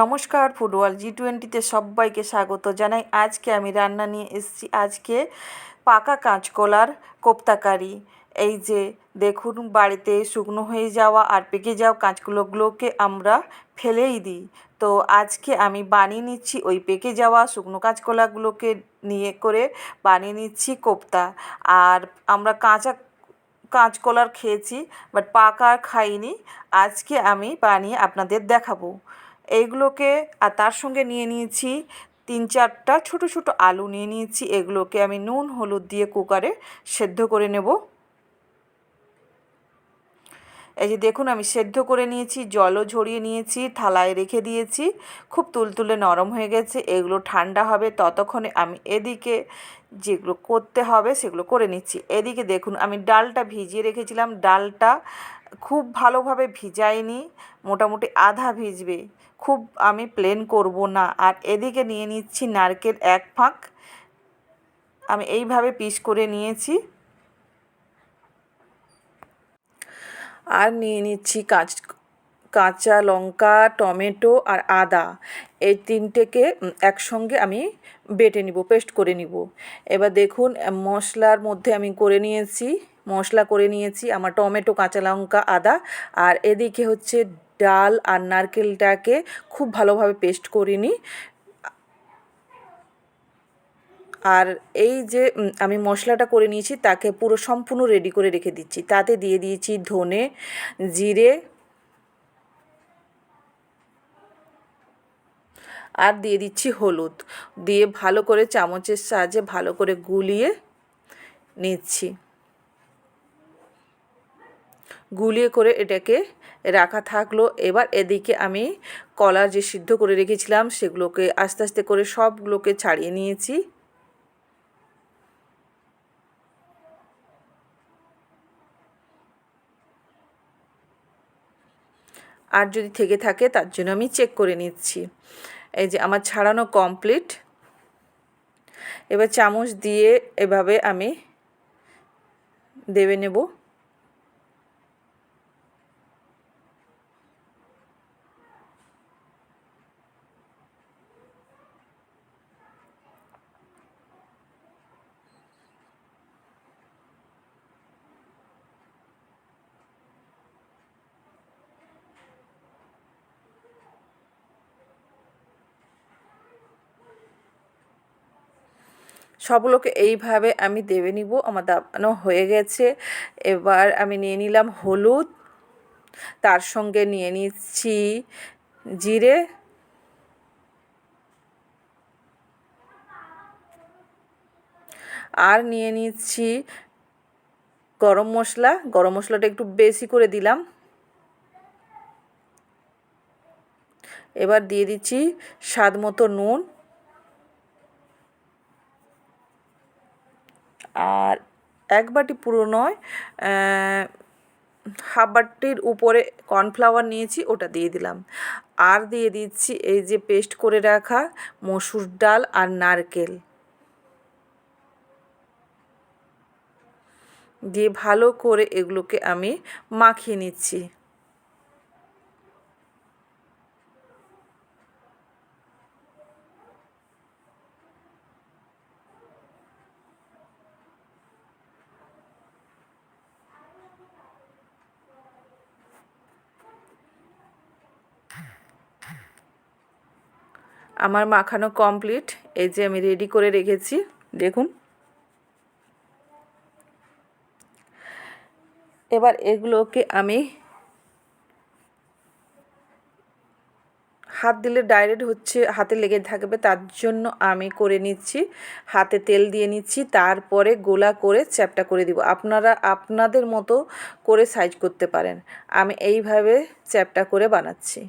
নমস্কার ফুটবল জি টোয়েন্টিতে সবাইকে স্বাগত জানাই। আজকে আমি রান্না নিয়ে এসেছি। আজকে পাকা কাঁচকলার কোপ্তাকারি। এই যে দেখুন, বাড়িতে শুকনো হয়ে যাওয়া আর পেকে যাওয়া কাঁচকলাগুলোকে আমরা ফেলেই দিই। তো আজকে আমি বানিয়ে নিচ্ছি ওই পেকে যাওয়া শুকনো কাঁচকলাগুলোকে নিয়ে করে বানিয়ে নিচ্ছি কোপ্তা। আর আমরা কাঁচা কাঁচকলার খেয়েছি, বাট পাকা খাইনি। আজকে আমি বানিয়ে আপনাদের দেখাবো। এইগুলোকে আর তার সঙ্গে নিয়ে নিয়েছি তিন চারটা ছোট ছোট আলু নিয়ে নিয়েছি। এগুলোকে আমি নুন, হলুদ দিয়ে কুকারে সেদ্ধ করে নেব। এই যে দেখুন, আমি সেদ্ধ করে নিয়েছি, জলও ঝরিয়ে নিয়েছি, থালায় রেখে দিয়েছি। খুব তুলতুলে নরম হয়ে গেছে, এগুলো ঠান্ডা হবে, ততক্ষণে আমি এদিকে যেগুলো করতে হবে সেগুলো করে নিচ্ছি। এদিকে দেখুন, আমি ডালটা ভিজিয়ে রেখেছিলাম। ডালটা খুব ভালোভাবে ভিজাইনি মোটামুটি আধা ভিজবে। খুব আমি প্লেন করব না। আর এদিকে নিয়ে নিচ্ছি নারকেল এক ফাঁক। আমি এইভাবে পিস করে নিয়েছি। আর নিয়ে নিচ্ছি কাঁচ, কাঁচা লঙ্কা, টমেটো আর আদা। এই তিনটেকে একসঙ্গে আমি বেটে নিব পেস্ট করে নিব। এবার দেখুন মশলার মধ্যে আমি করে নিয়েছি, মশলা করে নিয়েছি আমার টমেটো, কাঁচা লঙ্কা, আদা। আর এদিকে হচ্ছে ডাল আর নারকেলটাকে খুব ভালোভাবে পেস্ট করে নিই আর এই যে আমি মশলাটা করে নিয়েছি, তাকে পুরো সম্পূর্ণ রেডি করে রেখে দিচ্ছি। তাতে দিয়ে দিয়েছি ধনে, জিরে আর দিয়ে দিচ্ছি হলুদ। দিয়ে ভালো করে চামচের সাহায্যে ভালো করে গুলিয়ে নিচ্ছি। গুলিয়ে করে এটাকে রাখা থাকল। এবার এদিকে আমি কলা যে সিদ্ধ করে রেখেছিলাম, সেগুলোকে আস্তে আস্তে করে সবগুলোকে ছাড়িয়ে নিয়েছি। আর যদি থেকে থাকে, তার জন্য আমি চেক করে নিচ্ছি। এই যে আমার ছাড়ানো কমপ্লিট এবার চামচ দিয়ে এভাবে আমি দেবে নেব। সবগুলোকে এইভাবে আমি দেবে নিব। আমার দাবানো হয়ে গেছে। এবার আমি নিয়ে নিলাম হলুদ। তার সঙ্গে নিয়ে নিচ্ছি জিরে। আর নিয়ে নিচ্ছি গরম মশলা। গরম মশলাটা একটু বেশি করে দিলাম। এবার দিয়ে দিচ্ছি স্বাদ মতো নুন। আর এক বাটি পুরো নয় হাফ বাটির উপরে কর্নফ্লাওয়ার নিয়েছি, ওটা দিয়ে দিলাম। আর দিয়ে দিচ্ছি এই যে পেস্ট করে রাখা মসুর ডাল আর নারকেল। দিয়ে ভালো করে এগুলোকে আমি মাখিয়ে নিচ্ছি। আমার মাখানো কমপ্লিট এই যে আমি রেডি করে রেখেছি। দেখুন। এবার এগুলোকে আমি হাত দিলে ডাইরেক্ট হচ্ছে, হাতে লেগে থাকবে, তার জন্য আমি করে নিচ্ছি। হাতে তেল দিয়ে নিচ্ছি, তারপরে গোলা করে চ্যাপটা করে দিব। আপনারা, আপনাদের মতো করে সাইজ করতে পারেন। আমি এইভাবে চ্যাপটা করে বানাচ্ছি।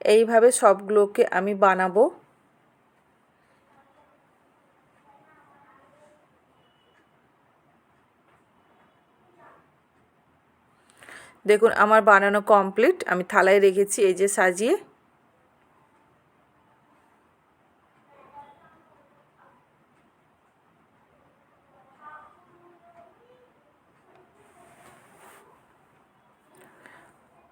এইভাবে সবগুলোকে আমি বানাবো। দেখুন আমার বানানো কমপ্লিট আমি থালায় রেখেছি এই যে সাজিয়ে।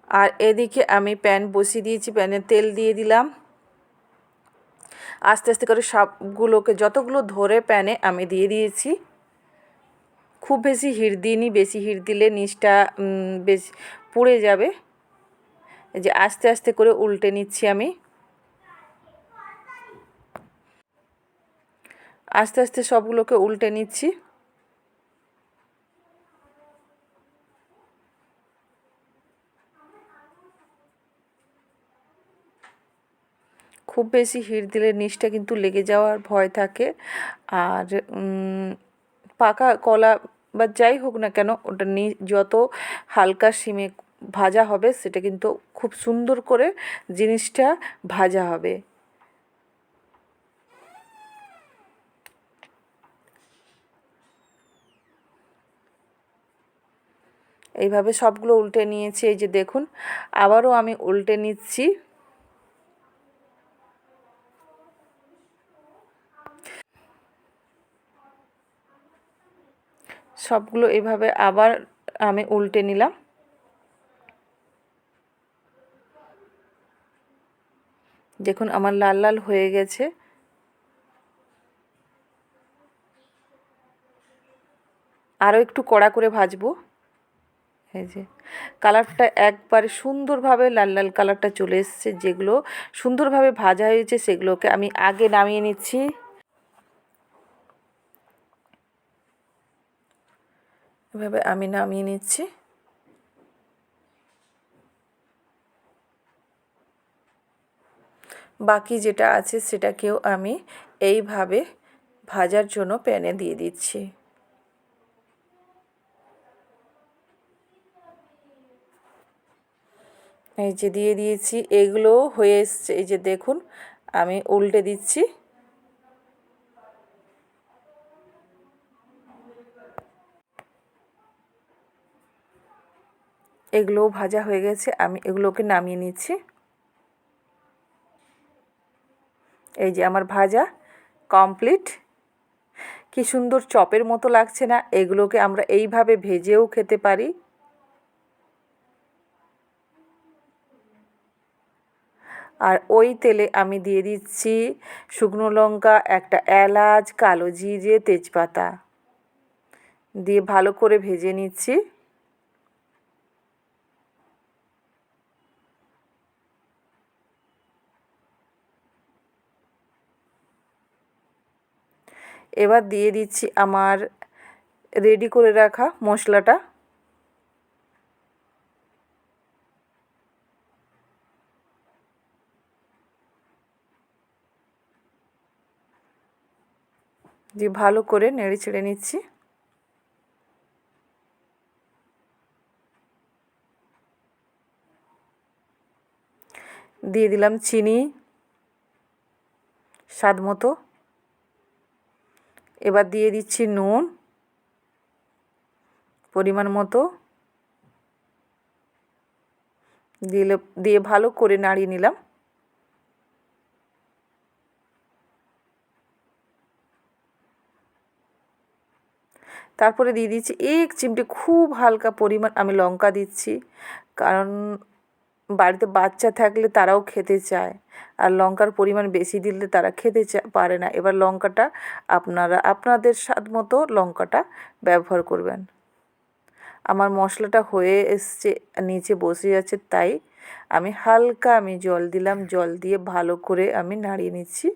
আর এদিকে আমি প্যান বসিয়ে দিয়েছি, প্যানে তেল দিয়ে দিলাম। আস্তে আস্তে করে সবগুলোকে, যতগুলো ধরে প্যানে আমি দিয়ে দিয়েছি। খুব বেশি হিট দিইনি, বেশি হিট দিলে নিচটা বেশ পুড়ে যাবে। যে আস্তে আস্তে করে উল্টে নিচ্ছি আমি। আস্তে আস্তে সবগুলোকে উল্টে নিচ্ছি। খুব বেশি হিট দিলে নিচটা কিন্তু লেগে যাওয়ার ভয় থাকে। আর পাকা কলা বা যাই হোক না কেন, ওটা নি, যত হালকা সিমে ভাজা হবে, সেটা কিন্তু খুব সুন্দর করে জিনিসটা ভাজা হবে। এইভাবে সবগুলো উল্টে নিয়েছি, এই যে দেখুন, আবারও আমি উল্টে নিচ্ছি। সবগুলো এভাবে আবার আমি উল্টে নিলাম। দেখুন, আমার লাল লাল হয়ে গেছে। আরও একটু কড়া করে ভাজবো। এই যে, কালারটা একবারে সুন্দরভাবে লাল লাল কালারটা চলে এসছে। যেগুলো সুন্দরভাবে ভাজা হয়েছে, সেগুলোকে আমি আগে নামিয়ে নিচ্ছি। এভাবে আমি নামিয়ে নিচ্ছি। বাকি যেটা আছে সেটাকেও আমি এইভাবে ভাজার জন্য প্যানে দিয়ে দিচ্ছি। এই যে দিয়ে দিয়েছি এগুলো হয়ে এসছে। এই যে দেখুন, আমি উল্টে দিচ্ছি। এগুলোও ভাজা হয়ে গেছে, আমি এগুলোকে নামিয়ে নিচ্ছি। এই যে আমার ভাজা কমপ্লিট। কি সুন্দর চপের মতো লাগছে না, এগুলোকে আমরা এইভাবে ভেজেও খেতে পারি। আর ওই তেলে আমি দিয়ে দিচ্ছি শুকনো লঙ্কা, একটা এলাচ, কালো জিরে, তেজপাতা। দিয়ে ভালো করে ভেজে নিচ্ছি। এবার দিয়ে দিচ্ছি আমার রেডি করে রাখা মশলাটা। দিয়ে ভালো করে নেড়ে ছেড়ে নিচ্ছি। দিয়ে দিলাম চিনি, স্বাদ মতো। এবার দিয়ে দিচ্ছি নুন, পরিমাণ মতো। দিলে, দিয়ে ভালো করে নাড়িয়ে নিলাম। তারপরে দিয়ে দিচ্ছি এক চিমটে খুব হালকা পরিমাণ আমি লঙ্কা দিচ্ছি। কারণ বাড়িতে বাচ্চা থাকলে তারাও খেতে চায়। আর লঙ্কার পরিমাণ বেশি দিলে তারা খেতে পারে না। এবার লঙ্কাটা আপনারা, আপনাদের স্বাদ মতো লঙ্কাটা ব্যবহার করবেন। আমার মশলাটা হয়ে এসছে, নিচে বসে যাচ্ছে তাই আমি হালকা আমি জল দিলাম। জল দিয়ে ভালো করে আমি নাড়িয়ে নিচ্ছি।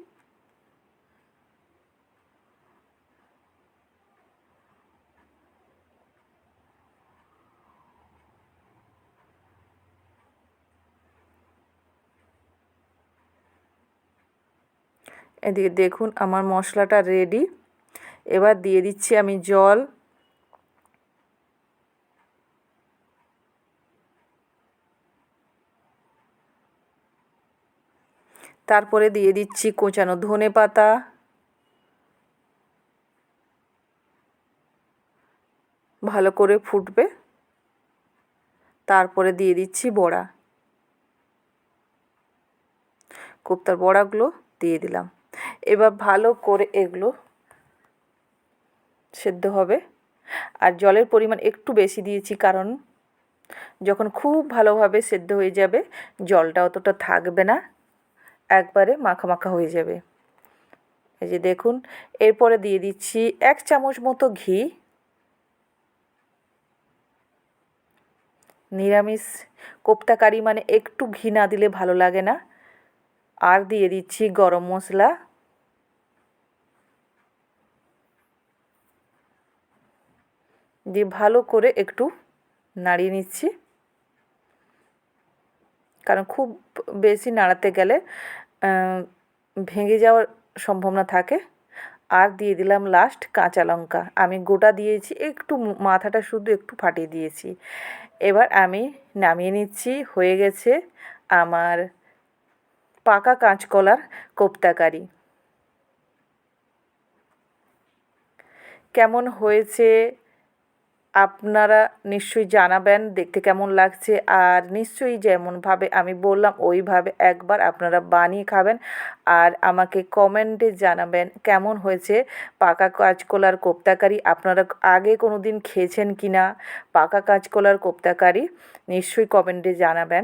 এদিকে দেখুন আমার মশলাটা রেডি এবার দিয়ে দিচ্ছি আমি জল। তারপরে দিয়ে দিচ্ছি কোচানো ধনে পাতা। ভালো করে ফুটবে। তারপরে দিয়ে দিচ্ছি বড়া। কোপ্তার বড়াগুলো দিয়ে দিলাম। এবার ভালো করে এগুলো সেদ্ধ হবে। আর জলের পরিমাণ একটু বেশি দিয়েছি কারণ যখন খুব ভালোভাবে সেদ্ধ হয়ে যাবে, জলটা অতটা থাকবে না, একবারে মাখা মাখা হয়ে যাবে। এই যে দেখুন, এরপরে দিয়ে দিচ্ছি এক চামচ মতো ঘি, নিরামিষ, কোপ্তা কারি মানে একটু ঘি না দিলে ভালো লাগে না। আর দিয়ে দিচ্ছি গরম মশলা। দিয়ে ভালো করে একটু নাড়িয়ে নিচ্ছি। কারণ খুব বেশি নাড়াতে গেলে ভেঙে যাওয়ার সম্ভাবনা থাকে। আর দিয়ে দিলাম লাস্ট কাঁচা লঙ্কা। আমি গোটা দিয়েছি, একটু মাথাটা শুধু একটু ফাটিয়ে দিয়েছি। এবার আমি নামিয়ে নিচ্ছি, হয়ে গেছে আমার পাকা কাঁচকলার কোপ্তাকারি। কেমন হয়েছে? আপনারা নিশ্চয়ই জানাবেন দেখতে কেমন লাগছে। আর নিশ্চয়ই যেমনভাবে আমি বললাম, ওইভাবে একবার আপনারা বানিয়ে খাবেন। আর আমাকে কমেন্টে জানাবেন কেমন হয়েছে পাকা কাঁচকলার কোপ্তাকারি। আপনারা আগে কোনো দিন খেয়েছেন কি না পাকা কাঁচকলার কোপ্তাকারি? নিশ্চয়ই কমেন্টে জানাবেন।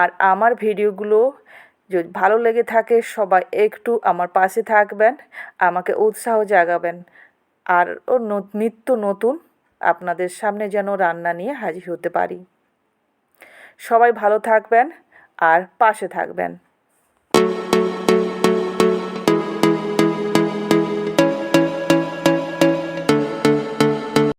আর আমার ভিডিওগুলো যদি ভালো লেগে থাকে, সবাই একটু আমার পাশে থাকবেন, আমাকে উৎসাহ জাগাবেন। আর ও নিত্য নতুন আপনাদের সামনে যেন রান্না নিয়ে হাজির হতে পারি। সবাই ভালো থাকবেন আর পাশে থাকবেন।